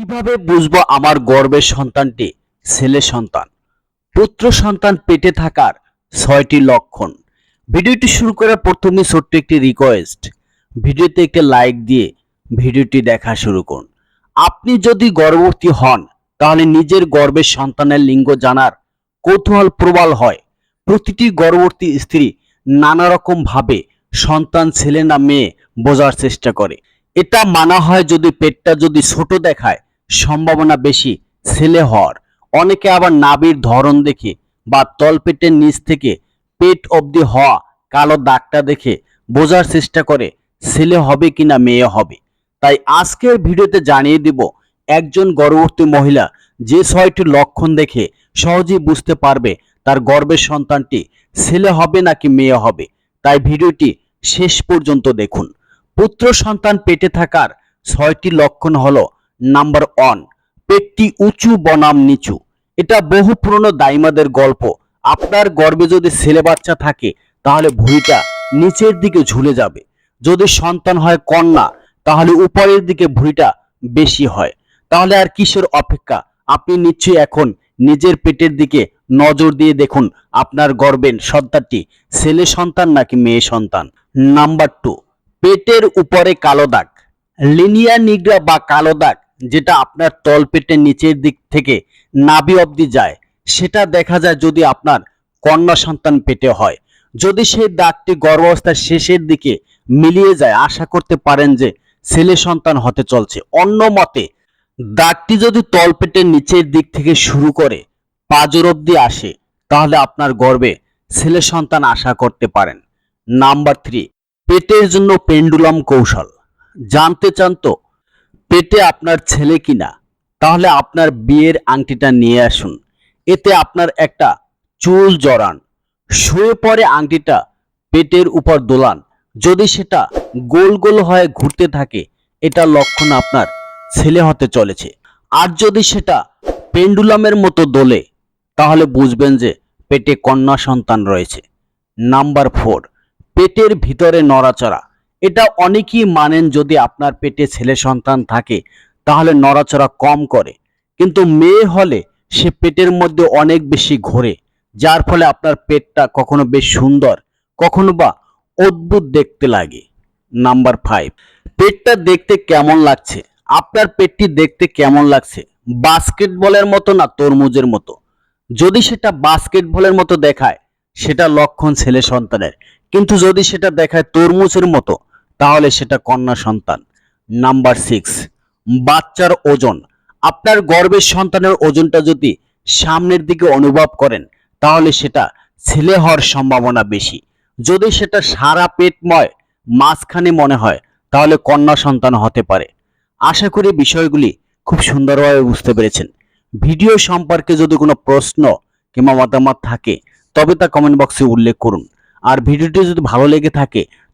কীভাবে বুঝব আমার গর্বের সন্তানটি? ছেলে সন্তান। পুত্র সন্তান পেটে থাকার ছয়টি লক্ষণ। ভিডিওটি শুরু করার প্রথমে ছোট্ট একটি রিকোয়েস্ট ভিডিওতে একটি লাইক দিয়ে ভিডিওটি দেখা শুরু করুন। আপনি যদি গর্ভবতী হন, তাহলে নিজের গর্বের সন্তানের লিঙ্গ জানার কৌতূহল প্রবল হয়। প্রতিটি গর্ভবতী স্ত্রী নানা রকম ভাবে সন্তান, ছেলে না মেয়ে বোঝার চেষ্টা করে। এটা মানা হয় যদি পেটটা যদি ছোট দেখায় সম্ভাবনা বেশি, ছেলে হওয়ার। অনেকে আবার নাবির ধরন দেখে বা তলপেটের নিচ থেকে পেট অবধি হওয়া কালো দাগটা দেখে বোঝার চেষ্টা করে ছেলে হবে কিনা, মেয়ে হবে। তাই আজকের ভিডিওতে জানিয়ে দিব, একজন গর্ভবতী মহিলা যে ছয়টি লক্ষণ দেখে সহজেই বুঝতে পারবে তার গর্ভের সন্তানটি ছেলে হবে নাকি মেয়ে হবে। তাই ভিডিওটি শেষ পর্যন্ত দেখুন। পুত্র সন্তান পেটে থাকার ছয়টি লক্ষণ হলো নাম্বার ওয়ান, পেটটি উঁচু, বনাম নিচু। এটা বহু পুরনো দাইমাদের গল্প। আপনার গর্বে যদি ছেলে বাচ্চা থাকে, তাহলে ভুঁড়িটা নিচের দিকে ঝুলে যাবে। যদি সন্তান হয় কন্যা, তাহলে উপরের দিকে ভুঁড়িটা বেশি হয়। তাহলে আর কিসের অপেক্ষা? আপনি নিশ্চয়ই এখন নিজের পেটের দিকে নজর দিয়ে দেখুন, আপনার গর্বের সন্তানটি ছেলে সন্তান নাকি মেয়ে সন্তান। নাম্বার টু, পেটের উপরে কালো দাগ। লিনিয়া নিগ্রা বা কালো দাগ যেটা আপনার তলপেটের নিচের দিক থেকে নাভি অবধি যায়, সেটা দেখা যায় যদি আপনার কন্যা সন্তান পেটে হয়। যদি সেই দাগটি গর্ভাবস্থার শেষের দিকে মিলিয়ে যায়, আশা করতে পারেন যে ছেলে সন্তান হতে চলছে। অন্য মতে দাগটি যদি তলপেটের নিচের দিক থেকে শুরু করে পাজর অবধি আসে, তাহলে আপনার গর্ভে ছেলে সন্তান আশা করতে পারেন। নাম্বার থ্রি, পেটের জন্য পেন্ডুলাম কৌশল। জানতে চান তো পেটে আপনার ছেলে কিনা, তাহলে আপনার বিয়ের আংটিটা নিয়ে আসুন। এতে আপনার একটা চুল জড়ান। শুয়ে পরে আংটিটা পেটের উপর দোলান। যদি সেটা গোল গোল হয়ে ঘুরতে থাকে, এটা লক্ষণ আপনার ছেলে হতে চলেছে। আর যদি সেটা পেন্ডুলামের মতো দোলে, তাহলে বুঝবেন যে পেটে কন্যা সন্তান রয়েছে। নাম্বার ফোর, পেটের ভিতরে নড়াচড়া। এটা অনেকেই মানেন যদি আপনার পেটে ছেলে সন্তান থাকে, তাহলে নড়াচড়া কম করে। কিন্তু মেয়ে হলে সে পেটের মধ্যে অনেক বেশি ঘোরে, যার ফলে আপনার পেটটা কখনো বেশ সুন্দর, কখনো বা অদ্ভুত দেখতে লাগে। নাম্বার ফাইভ, পেটটা দেখতে কেমন লাগছে? আপনার পেটটি দেখতে কেমন লাগছে? বাস্কেটবলের মতো না তরমুজের মতো? যদি সেটা বাস্কেটবলের মতো দেখায়, সেটা লক্ষণ ছেলে সন্তানের। কিন্তু যদি সেটা দেখায় তরমুজের মতো তাহলে সেটা কন্যা সন্তান। নাম্বার সিক্স বাচ্চার ওজন। আপনার গর্বের সন্তানের ওজনটা যদি সামনের দিকে অনুভব করেন, তাহলে সেটা ছেলে হওয়ার সম্ভাবনা বেশি। যদি সেটা সারা পেটময়, মাঝখানে মনে হয়, তাহলে কন্যা সন্তান হতে পারে। আশা করি বিষয়গুলি খুব সুন্দরভাবে বুঝতে পেরেছেন। ভিডিও সম্পর্কে যদি কোনো প্রশ্ন কিংবা মতামত থাকে, তবে তা কমেন্ট বক্সে উল্লেখ করুন। আর ভিডিওটি যদি ভালো লেগে থাকে